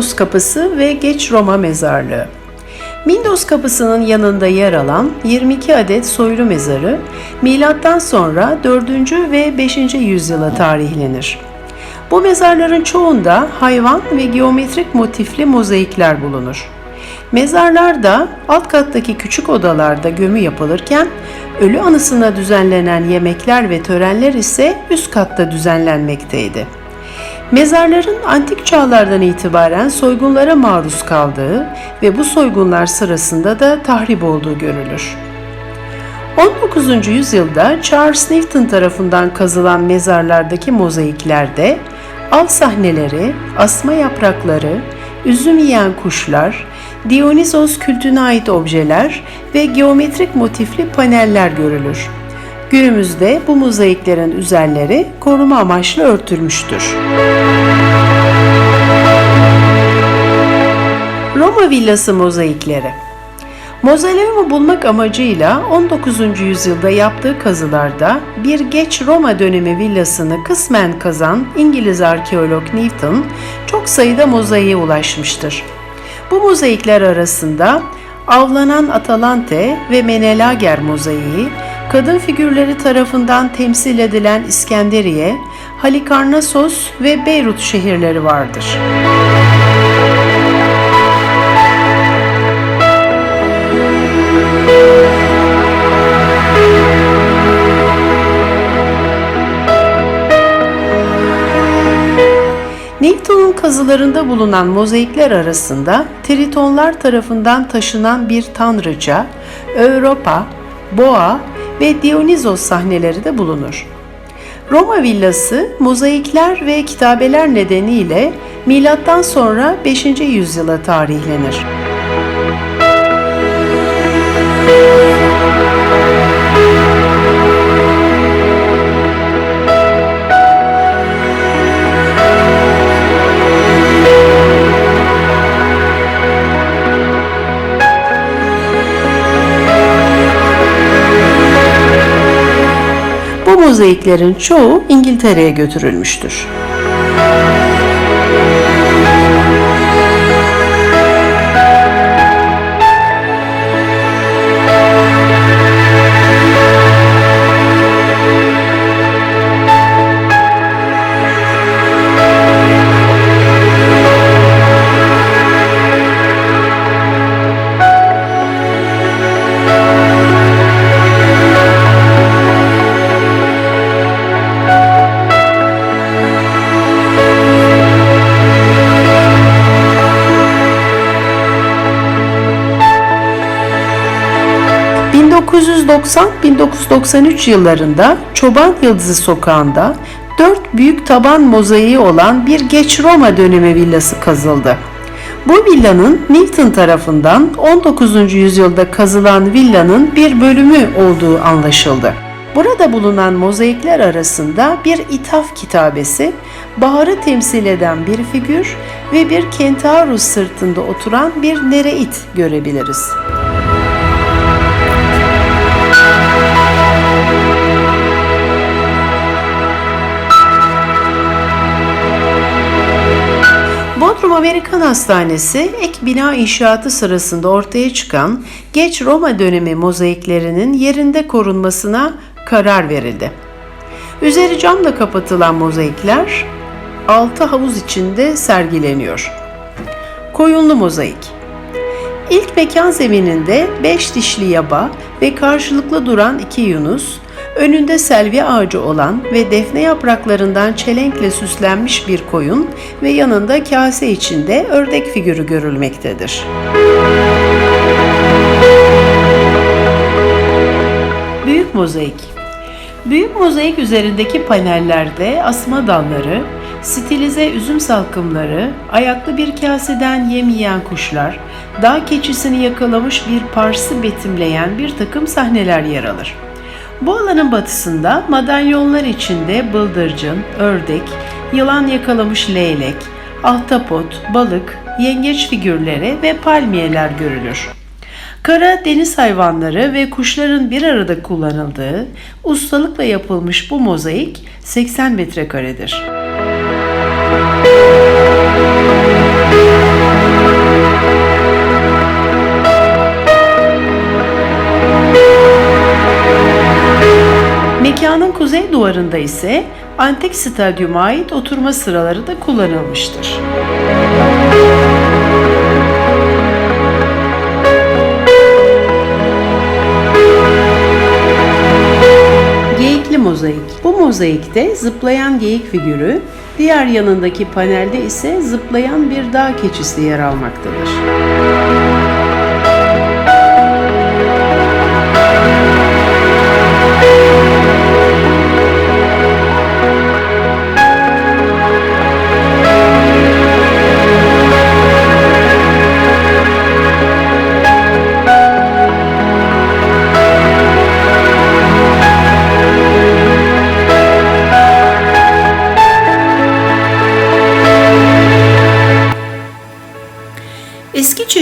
Mindos Kapısı ve Geç Roma Mezarlığı. Mindos Kapısı'nın yanında yer alan 22 adet soylu mezarı milattan sonra 4. ve 5. yüzyıla tarihlenir. Bu mezarların çoğunda hayvan ve geometrik motifli mozaikler bulunur. Mezarlarda alt kattaki küçük odalarda gömü yapılırken ölü anısına düzenlenen yemekler ve törenler ise üst katta düzenlenmekteydi. Mezarların antik çağlardan itibaren soygunlara maruz kaldığı ve bu soygunlar sırasında da tahrip olduğu görülür. 19. yüzyılda Charles Newton tarafından kazılan mezarlardaki mozaiklerde av sahneleri, asma yaprakları, üzüm yiyen kuşlar, Dionysos kültüne ait objeler ve geometrik motifli paneller görülür. Günümüzde bu mozaiklerin üzerleri koruma amaçlı örtülmüştür. Roma villası mozaikleri Mozoleumu bulmak amacıyla 19. yüzyılda yaptığı kazılarda bir geç Roma dönemi villasını kısmen kazan İngiliz arkeolog Newton çok sayıda mozaiğe ulaşmıştır. Bu mozaikler arasında avlanan Atalante ve Menelager mozaiği, kadın figürleri tarafından temsil edilen İskenderiye, Halikarnassos ve Beyrut şehirleri vardır. Newton'un kazılarında bulunan mozaikler arasında Tritonlar tarafından taşınan bir tanrıça, Europa, Boğa ve Dionysos sahneleri de bulunur. Roma villası mozaikler ve kitabeler nedeniyle milattan sonra 5. yüzyıla tarihlenir. Mozaiklerin çoğu İngiltere'ye götürülmüştür. ...1990-1993 yıllarında Çoban Yıldızı Sokağı'nda dört büyük taban mozaiği olan bir geç Roma dönemi villası kazıldı. Bu villanın Newton tarafından 19. yüzyılda kazılan villanın bir bölümü olduğu anlaşıldı. Burada bulunan mozaikler arasında bir ithaf kitabesi, baharı temsil eden bir figür ve bir kentaurus sırtında oturan bir nereit görebiliriz. Amerikan Hastanesi ek bina inşaatı sırasında ortaya çıkan geç Roma dönemi mozaiklerinin yerinde korunmasına karar verildi. Üzeri camla kapatılan mozaikler altı havuz içinde sergileniyor. Koyunlu mozaik İlk mekan zemininde beş dişli yaba ve karşılıklı duran iki yunus, önünde selvi ağacı olan ve defne yapraklarından çelenkle süslenmiş bir koyun ve yanında kase içinde ördek figürü görülmektedir. Büyük mozaik Büyük mozaik üzerindeki panellerde asma dalları, stilize üzüm salkımları, ayaklı bir kaseden yem yiyen kuşlar, dağ keçisini yakalamış bir parsı betimleyen bir takım sahneler yer alır. Bu alanın batısında madalyonlar içinde bıldırcın, ördek, yılan yakalamış leylek, ahtapot, balık, yengeç figürleri ve palmiyeler görülür. Kara deniz hayvanları ve kuşların bir arada kullanıldığı ustalıkla yapılmış bu mozaik 80 metrekaredir. Kuzey duvarında ise antik stadyuma ait oturma sıraları da kullanılmıştır. Geyikli mozaik. Bu mozaikte zıplayan geyik figürü, diğer yanındaki panelde ise zıplayan bir dağ keçisi yer almaktadır.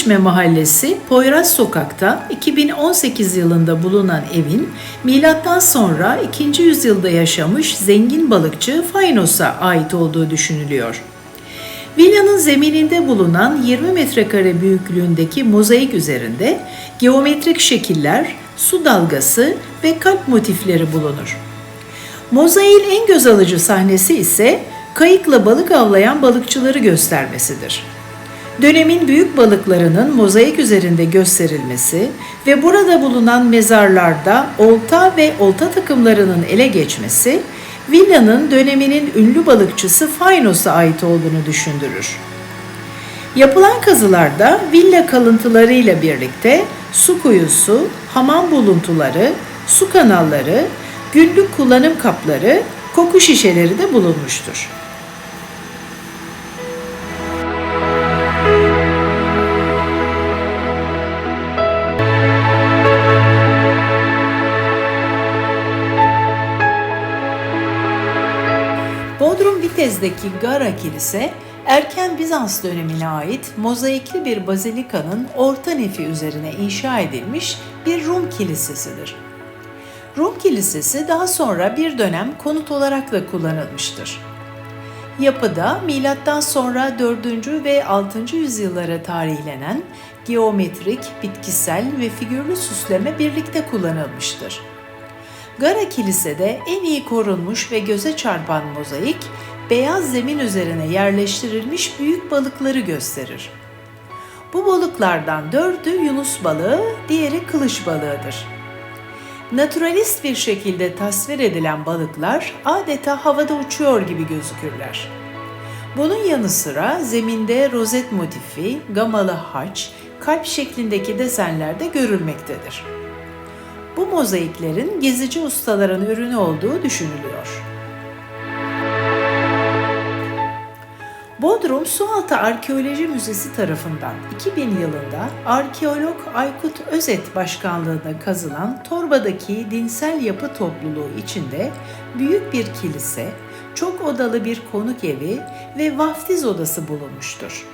Çeşme Mahallesi Poyraz Sokak'ta 2018 yılında bulunan evin milattan sonra 2. yüzyılda yaşamış zengin balıkçı Fainos'a ait olduğu düşünülüyor. Villanın zemininde bulunan 20 metrekare büyüklüğündeki mozaik üzerinde geometrik şekiller, su dalgası ve kalp motifleri bulunur. Mozaiğin en göz alıcı sahnesi ise kayıkla balık avlayan balıkçıları göstermesidir. Dönemin büyük balıklarının mozaik üzerinde gösterilmesi ve burada bulunan mezarlarda olta ve olta takımlarının ele geçmesi, villanın döneminin ünlü balıkçısı Fainos'a ait olduğunu düşündürür. Yapılan kazılarda villa kalıntılarıyla birlikte su kuyusu, hamam buluntuları, su kanalları, günlük kullanım kapları, koku şişeleri de bulunmuştur. Vitez'deki Gara Kilise, erken Bizans dönemine ait mozaikli bir bazilikanın orta nefi üzerine inşa edilmiş bir Rum kilisesidir. Rum kilisesi daha sonra bir dönem konut olarak da kullanılmıştır. Yapıda milattan sonra 4. ve 6. yüzyıllara tarihlenen geometrik, bitkisel ve figürlü süsleme birlikte kullanılmıştır. Gara Kilise'de en iyi korunmuş ve göze çarpan mozaik, beyaz zemin üzerine yerleştirilmiş büyük balıkları gösterir. Bu balıklardan dördü yunus balığı, diğeri kılıç balığıdır. Naturalist bir şekilde tasvir edilen balıklar adeta havada uçuyor gibi gözükürler. Bunun yanı sıra zeminde rozet motifi, gamalı haç, kalp şeklindeki desenler de görülmektedir. Bu mozaiklerin gezici ustaların ürünü olduğu düşünülüyor. Bodrum Sualtı Arkeoloji Müzesi tarafından 2000 yılında arkeolog Aykut Özet başkanlığında kazılan Torba'daki dinsel yapı topluluğu içinde büyük bir kilise, çok odalı bir konuk evi ve vaftiz odası bulunmuştur.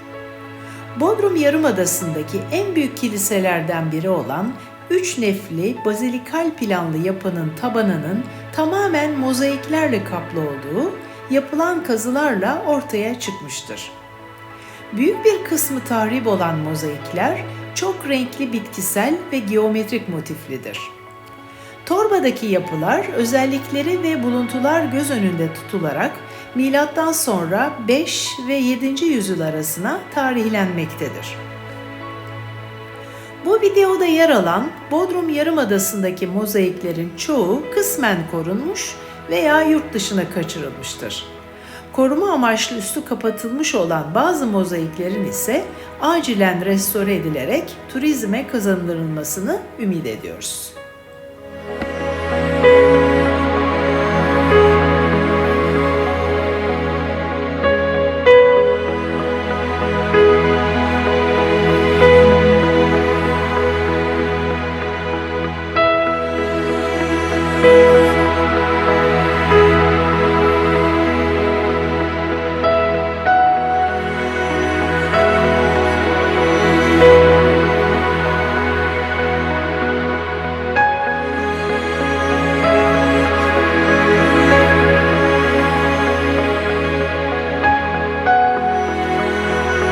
Bodrum Yarımadası'ndaki en büyük kiliselerden biri olan üç nefli bazilikal planlı yapının tabanının tamamen mozaiklerle kaplı olduğu yapılan kazılarla ortaya çıkmıştır. Büyük bir kısmı tahrip olan mozaikler çok renkli bitkisel ve geometrik motiflidir. Torbadaki yapılar özellikleri ve buluntular göz önünde tutularak milattan sonra 5 ve 7. yüzyıl arasına tarihlenmektedir. Bu videoda yer alan Bodrum Yarımadası'ndaki mozaiklerin çoğu kısmen korunmuş veya yurt dışına kaçırılmıştır. Koruma amaçlı üstü kapatılmış olan bazı mozaiklerin ise acilen restore edilerek turizme kazandırılmasını ümit ediyoruz.